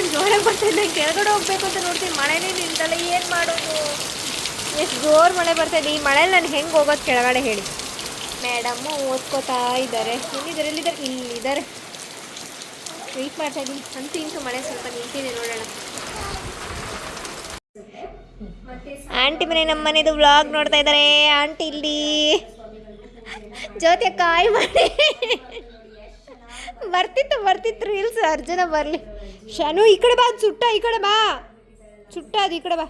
ಅಷ್ಟೊಂದು ಜೋರಾಗಿ ಬರ್ತಿದ್ದೆ ಕೆಳಗಡೆ ಹೋಗ್ಬೇಕು ಅಂತ ನೋಡ್ತೀನಿ. ಮಳೆನೇ ನಿಂತಲ್ಲ ಏನು ಮಾಡೋದು? ಎಷ್ಟು ಜೋರು ಮಳೆ ಬರ್ತಾಯಿದೆ ಈ ಮಳೆಯಲ್ಲಿ ನಾನು ಹೆಂಗೆ ಹೋಗೋದು ಕೆಳಗಡೆ ಹೇಳಿ. ಮೇಡಮ್ಮು ಓದ್ಕೋತಾ ಇದ್ದಾರೆ ಎಲ್ಲಿದ್ದಾರೆ ಎಲ್ಲಿದ್ದಾರೆ? ಇಲ್ಲಿದ್ದಾರೆ. ವೆಯ್ಟ್ ಮಾಡ್ತಾ ಇದ್ದೀನಿ ಅಂತ ಇಂತೂ ಮಳೆ ಸ್ವಲ್ಪ ನಿಂತಿದೆ ನೋಡೋಣ. ಆಂಟಿ ಮನೆ ನಮ್ಮ ಮನೆದು ವ್ಲಾಗ್ ನೋಡ್ತಾ ಇದ್ದಾರೆ ಆಂಟಿ ಇಲ್ಲಿ. ಜೊತೆ ಕಾಯಿ ಮಾಡಿ ಬರ್ತಿತ್ತು ಬರ್ತಿತ್ತು. ರೀಲ್ಸ್ ಅರ್ಜುನ ಬರಲಿ. ಶನು ಈ ಕಡೆ ಬಾ ಸುಟ್ಟ ಈ ಕಡೆ ಬಾ. ಸುಟ್ಟ ಅದು ಈ ಕಡೆ ಬಾ.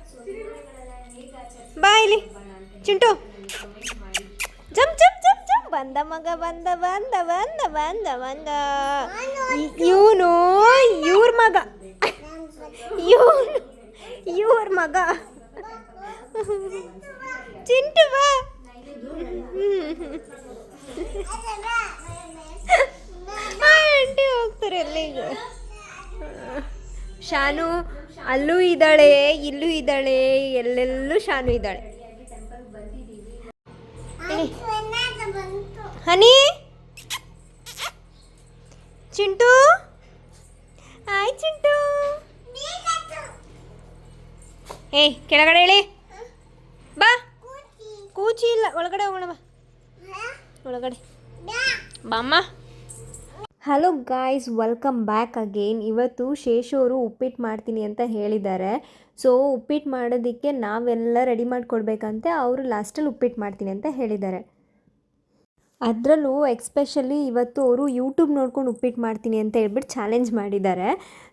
ಬಾ ಇಲ್ಲಿ. Chintu. Jump jump jump jump ಬಂದ ಮಗ ಬಂದ ಬಂದ ಬಂದ ಬಂದ ಬಂದ ಇವನು ಇವ್ರ ಮಗ. ಇವನು ಇವ್ರ ಮಗ. ಚಿಂಟು ಬಾ. ಆಂಟಿ ಹೋಗ್ತಾರೆ ಅಲ್ಲಿಗೆ. ಶಾನು ಅಲ್ಲೂ ಇದ್ದಾಳೆ ಇಲ್ಲೂ ಇದ್ದಾಳೆ ಎಲ್ಲೆಲ್ಲೂ ಶಾನು ಇದ್ದಾಳೆ. ಹನಿ? ಚಿಂಟು? ಆಯ್ ಚಿಂಟು. ಏ ಕೆಳಗಡೆ ಹೇಳಿ ಬಾ. ಕೂಚಿ. ಇಲ್ಲ ಒಳಗಡೆ ಹೋಗೋಣ ಬಾ. ಒಳಗಡೆ. ಬಾಮ್ಮ. Hello guys welcome back again ಇವತ್ತು ಶೇಷವರು ಉಪ್ಪಿಟ್ಟು ಮಾಡ್ತೀನಿ ಅಂತ ಹೇಳಿದ್ದಾರೆ. ಸೊ ಉಪ್ಪಿಟ್ಟು ಮಾಡೋದಕ್ಕೆ ನಾವೆಲ್ಲ ರೆಡಿ ಮಾಡಿಕೊಡ್ಬೇಕಂತೆ. ಅವರು ಲಾಸ್ಟಲ್ಲಿ ಉಪ್ಪಿಟ್ಟು ಮಾಡ್ತೀನಿ ಅಂತ ಹೇಳಿದ್ದಾರೆ. ಅದರಲ್ಲೂ ಎಕ್ಸ್ಪೆಷಲಿ ಇವತ್ತು ಅವರು ಯೂಟ್ಯೂಬ್ ನೋಡ್ಕೊಂಡು ಉಪ್ಪಿಟ್ಟು ಮಾಡ್ತೀನಿ ಅಂತ ಹೇಳ್ಬಿಟ್ಟು ಚಾಲೆಂಜ್ ಮಾಡಿದ್ದಾರೆ.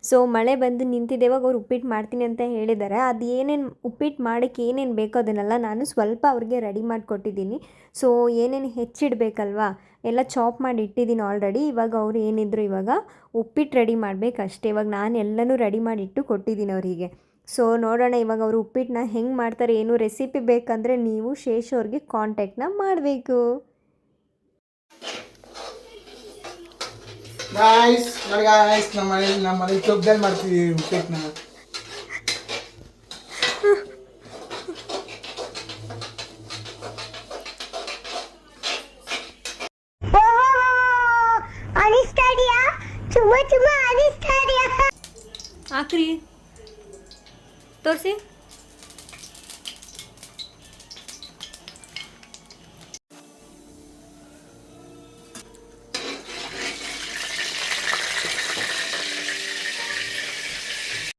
ಸೊ ಮಳೆ ಬಂದು ನಿಂತಿದ್ದೇವಾಗ ಅವ್ರು ಉಪ್ಪಿಟ್ಟು ಮಾಡ್ತೀನಿ ಅಂತ ಹೇಳಿದ್ದಾರೆ. ಅದು ಏನೇನು ಉಪ್ಪಿಟ್ಟು ಮಾಡೋಕ್ಕೆ ಏನೇನು ಬೇಕೋ ಅದನ್ನೆಲ್ಲ ನಾನು ಸ್ವಲ್ಪ ಅವ್ರಿಗೆ ರೆಡಿ ಮಾಡಿಕೊಟ್ಟಿದ್ದೀನಿ. ಸೊ ಏನೇನು ಹೆಚ್ಚಿಡಬೇಕಲ್ವಾ? ಎಲ್ಲ ಚಾಪ್ ಮಾಡಿ ಇಟ್ಟಿದ್ದೀನಿ ಆಲ್ರೆಡಿ ಇವಾಗ ಅವ್ರು ಏನಿದ್ರು ಇವಾಗ ಉಪ್ಪಿಟ್ಟು ರೆಡಿ ಮಾಡಬೇಕಷ್ಟೇ ಇವಾಗ ನಾನು ಎಲ್ಲನೂ ರೆಡಿ ಮಾಡಿಟ್ಟು ಕೊಟ್ಟಿದ್ದೀನಿ ಅವರಿಗೆ. ಸೊ ನೋಡೋಣ ಇವಾಗ ಅವರು ಉಪ್ಪಿಟ್ಟನ್ನ ಹೆಂಗೆ ಮಾಡ್ತಾರೆ, ಏನು ರೆಸಿಪಿ ಬೇಕಂದರೆ ನೀವು ಶೇಷ್ ಅವ್ರಿಗೆ ಕಾಂಟ್ಯಾಕ್ಟ್ನ ಮಾಡಬೇಕು. ಗಾಯ್ಸ್ ನೋಡಿ ಗಾಯ್ಸ್ ನಮ್ಮ ಮನೇಲಿ ನಮ್ಮ ಮನೇಲಿ ಚೊಬ್ದಲ್ಲಿ ಮಾಡ್ತೀವಿ ಉಪ್ಪಿಟ್ಟನ್ನ ಅನಿಸ್ತಾ ಇದೆಯಾ ತುಂಬಾ ತುಂಬಾ ಅನಿಸ್ತಾ ಇದೆಯಾ ಹಾಕ್ರಿ ತೋರಿಸಿ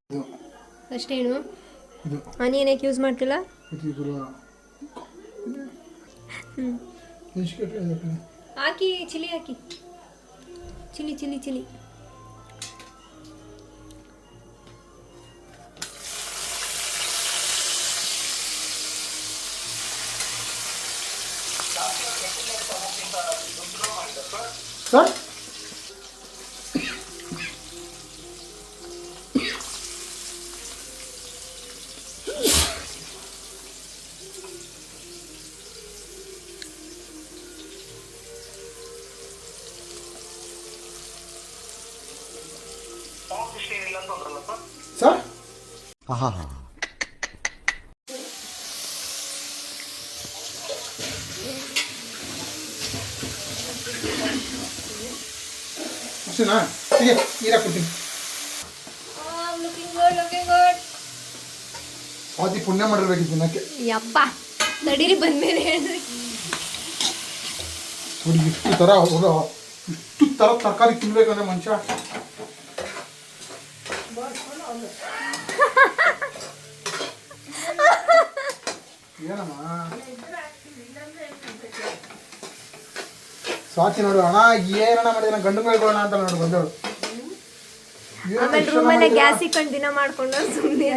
ಇದು ಅಷ್ಟೇನು? ಆನಿಯನ್ ಯಾಕೆ ಯೂಸ್ ಮಾಡ್ತಿಲ್ಲ. ಹಾಕಿ ಚಿಲ್ಲಿ ಹಾಕಿ. Chilli chilli chilli. Sir? Sir ಅಷ್ಟೇನಾ ಹೀಗೆ ನೀರು ಹಾಕ್ಬಿಡ್ತೀನಿ ಲುಕಿಂಗ್ ಗುಡ್ ಲುಕಿಂಗ್ ಗುಡ್ ಅವತ್ತಿ ಪುಣ್ಯ ಮಾಡಿರ್ಬೇಕಿತ್ತು ತಿನ್ನಕ್ಕೆ ಯಪ್ಪ ನಡೀರಿ ಬಂದ್ಮೇಲೆ ಹೇಳ್ರಿ ನೋಡಿ ಇಷ್ಟು ಥರ ಅವ್ರು ಇಷ್ಟು ಥರ ತರಕಾರಿ ತಿನ್ಬೇಕಂದ್ರೆ ಮನುಷ್ಯ ಏನಮ್ಮ ಸ್ವಾತಿ ನೋಡು ಅಣ್ಣ ಏನಣ್ಣ ಮಾಡಿದ್ರೆ ಗಂಡು ಮೇಲ್ಕೊಳ್ಳೋಣ ಅಂತ ನೋಡು ಬಂದವಳು ಏನಣ್ಣ ಆಮೇಲೆ ರೂಮಲ್ಲೇ? ಗ್ಯಾಸ್ ಇಕ್ಕೊಂಡು ದಿನ ಮಾಡ್ಕೊಂಡು ಸುಮ್ಮನೆ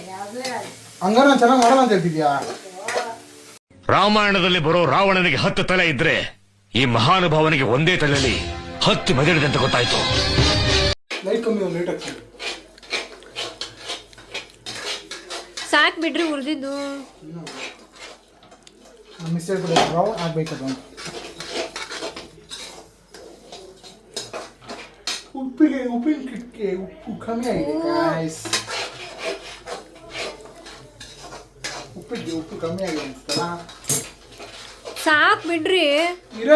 ಹಂಗಾರ ಹಂಗಾರೆ ನಾನು ಚೆನ್ನಾಗಿ ಮಾಡೋಣ ಅಂತ ಹೇಳ್ತಿದ್ಯಾ? ರಾಮಾಯಣದಲ್ಲಿ ಬರೋ ರಾವಣನಿಗೆ ಹತ್ತು ತಲೆ ಇದ್ರೆ ಈ ಮಹಾನುಭಾವನಿಗೆ ಒಂದೇ ತಲೆಯಲ್ಲಿ ಹತ್ತು ಮೆದಳಿದೆ ಅಂತ ಗೊತ್ತಾಯ್ತು. ಲೈಟ್ ಕಮ್ಮಿ ಲೈಟ್ ಹಾಕ್ತೀನಿ ಸಾಕು ಬಿಡ್ರಿ ಉರಿದಿದ್ದು ಮಿಸ್ ಹೇಳ್ಬಿಡಿ ಆಗ್ಬೇಕದು ಉಪ್ಪಿಗೆ ಉಪ್ಪಿನ ಕಿಟ್ಕೆ ಉಪ್ಪು ಕಮ್ಮಿ ಆಗಿದೆ ಗಾಯ್ಸ್ ಉಪ್ಪಿಗೆ ಉಪ್ಪು ಕಮ್ಮಿ ಆಗಿದೆ ಅನ್ಸ್ತಲ್ಲ ಸಾಕು ಬಿಡ್ರಿ. ಇರ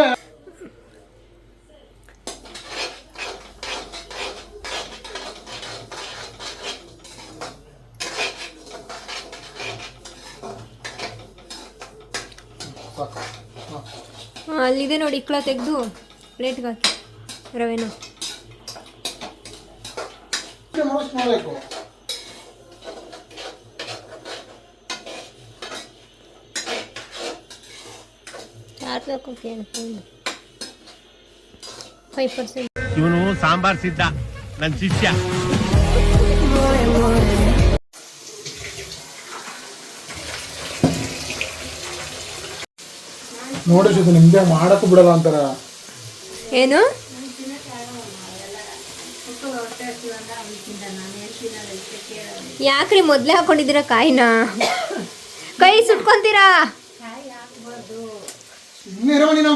ಅಲ್ಲಿದೆ ನೋಡಿ ಇಕ್ಕಳ ತೆಗೆದು ಪ್ಲೇಟ್ಗೆ ಹಾಕಿ. ರವೆನ. ಯಾರು ಫೈವ್ ಪರ್ಸೆಂಟ್ ಇವನು ಸಾಂಬಾರ್ ಸಿದ್ಧ ನನ್ನ ಶಿಷ್ಯ. ನೋಡಿ ಶ್ರುತಿ ನಿಮ್ಗೆ ಮಾಡಕ್ಕೂ ಬಿಡಲ್ಲ ಅಂತಾರ. ಏನು? ಯಾಕ್ರಿ ಮೊದಲೇ ಹಾಕೊಂಡಿದ್ದೀರ ಕಾಯಿನ? ಕೈ ಸುಟ್ಕೊಂತೀರಾ? ಸುಮ್ಮನೆ ನೀನು.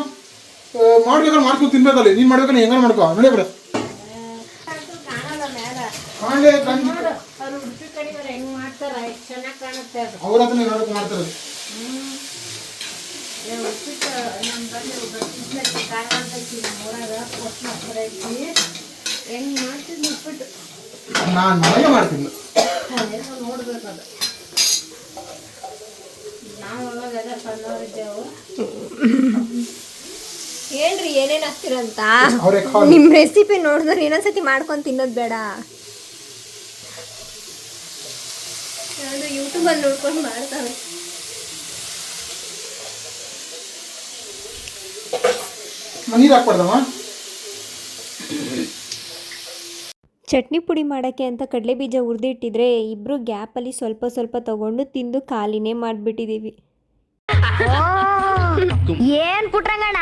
ಮಾಡ್ಬೇಕಾದ್ರೆ ಮಾಡ್ಕೊಂಡು ತಿನ್ಬೇಕಲ್ಲ. ನೀನ್ ಮಾಡ್ಬೇಕಾದ್ರೆ ಹೆಂಗ್ ಮಾಡ್ಕೋ? ನೋಡಿ ಬಿಡ. ಅವ್ರ ಹತ್ರ ನೋಡಕ್ ಮಾಡ್ತಾರೆ. ನಾನು ಮನೆಗೆ ಮಾಡ್ತೀನಿ. ಹೇಳ್ರಿ ಏನೇನು ಹಾಕ್ತಿರಂತ? ನಿಮ್ ರೆಸಿಪಿ ನೋಡಿದ್ರೆ ಇನ್ನೊಂದ್ಸತಿ ಮಾಡ್ಕೊಂಡು ತಿನ್ನೋದು ಬೇಡ. ಯೂಟ್ಯೂಬ್ ಅಲ್ಲಿ ನೋಡ್ಕೊಂಡು ಮಾಡ್ತಾವೆ ನೀರು ಹಾಕ್ಬಾರ್ದಮ್ಮ? ಚಟ್ನಿ ಪುಡಿ ಮಾಡೋಕ್ಕೆ ಅಂತ ಕಡಲೆ ಬೀಜ ಹುರಿದಿಟ್ಟಿದ್ರೆ ಇಬ್ಬರು ಗ್ಯಾಪಲ್ಲಿ ಸ್ವಲ್ಪ ಸ್ವಲ್ಪ ತಗೊಂಡು ತಿಂದು ಖಾಲಿನೇ ಮಾಡಿಬಿಟ್ಟಿದ್ದೀವಿ ಏನ್ ಪುಟ್ರಂಗಣ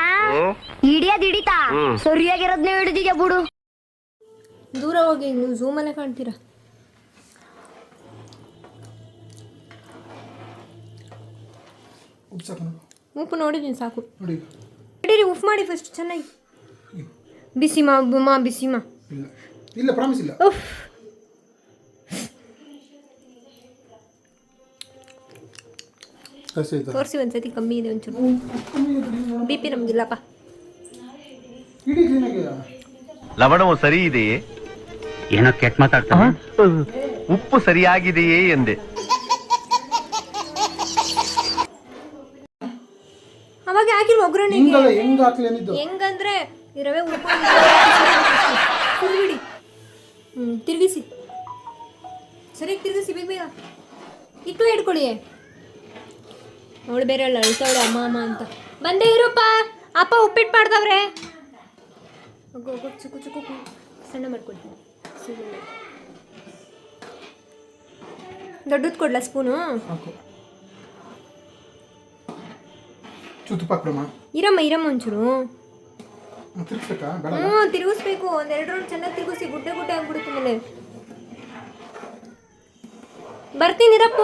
ಹಿಡಿಯೋದ್ ಹಿಡಿತಾ ಸರಿಯಾಗಿರೋದ್ನೇ ಹಿಡಿದಿದ್ಯಾ ಬಿಡು. ದೂರ ಹೋಗಿ ನೀವು ಝೂಮಲ್ಲೇ ಕಾಣ್ತೀರಾ? ಉಪ್ಸಕ್ಕ ನೋಡು. ಉಪ್ಪು ನೋಡಿದ್ದೀನಿ ಸಾಕು. ನೋಡಿ. ನಡೀರಿ ಉಫ್ ಮಾಡಿ ಫಸ್ಟ್ ಚೆನ್ನಾಗಿ. ಬಿಸಿ ಮಾ ಮಾ ಬಿಸಿ ಮಾ. ಇಲ್ಲ. ಇಲ್ಲ ಪ್ರಾಮಿಸ್ ಇಲ್ಲ. ಜಾಸ್ತಿ ಆಯ್ತಾ ತೋರಿಸಿ ಒಂದ್ಸತಿ ಕಮ್ಮಿ ಇದೆ ಒಂಚೂರು. ಬಿ ಪಿ ನಮ್ಗಿಲ್ಲಪ್ಪ ಇಡೀ ಕ್ಲೀನಾಗಿ ಲವಣವು ಸರಿ ಇದೆಯೇ? ಏನೋ ಕೆಟ್ಟ ಮಾತಾಡ್ತಾ ಉಪ್ಪು ಸರಿಯಾಗಿದೆಯೇ ಎಂದೆ. ಅವಾಗ ಹಾಕಿರೋ ಒಗ್ಗರಣೆಗೆ ಹೆಂಗ್ ಹಾಕ್ಲಿ ಅಂದಿದ್ದು ಹೆಂಗಂದ್ರೆ ಈ ರವೆ ಉಪ್ಪು ಬಿಡಿ. ಹ್ಞೂ ತಿರುಗಿಸಿ. ಸರಿಯಾಗಿ ತಿರುಗಿಸಿ ಬೇಗ ಬೇಗ. ಇಕ್ಳು ಹಿಡ್ಕೊಳ್ಳಿ ಅವಳು ಬೇರೆ ಅಲ್ಲ ಅಳ್ತಾವಳೆ ಅಮ್ಮ ಅಮ್ಮ ಅಂತ. ಬಂದೇ ಇರಪ್ಪ. ಅಪ್ಪ ಉಪ್ಪಿಟ್ಟು ಮಾಡ್ದವ್ರೆ. ಹೋಗು ಚುಕ್ಕು ಚುಕ್ಕು ಸಣ್ಣ ಮಾಡ್ಕೊಳ್ತೀನಿ ಸುಮ್ಮನೆ ದೊಡ್ಡದು ಕೊಡ್ಲ ಸ್ಪೂನು? ಇರಮ್ಮ ಇರಮ್ಮ ಒಂಚೂರು. ಹ್ಞೂ ತಿರುಗಿಸ್ಬೇಕು. ಒಂದೆರಡು ರೌಂಡ್ ಚೆನ್ನಾಗಿ ತಿರುಗಿಸಿ ಗುಡ್ಡೆ ಗುಡ್ಡೆ ಆಗ್ಬಿಡುತ್ತೆ ಮೇಲೆ ಬರ್ತೀನಿ ಇರಪ್ಪ.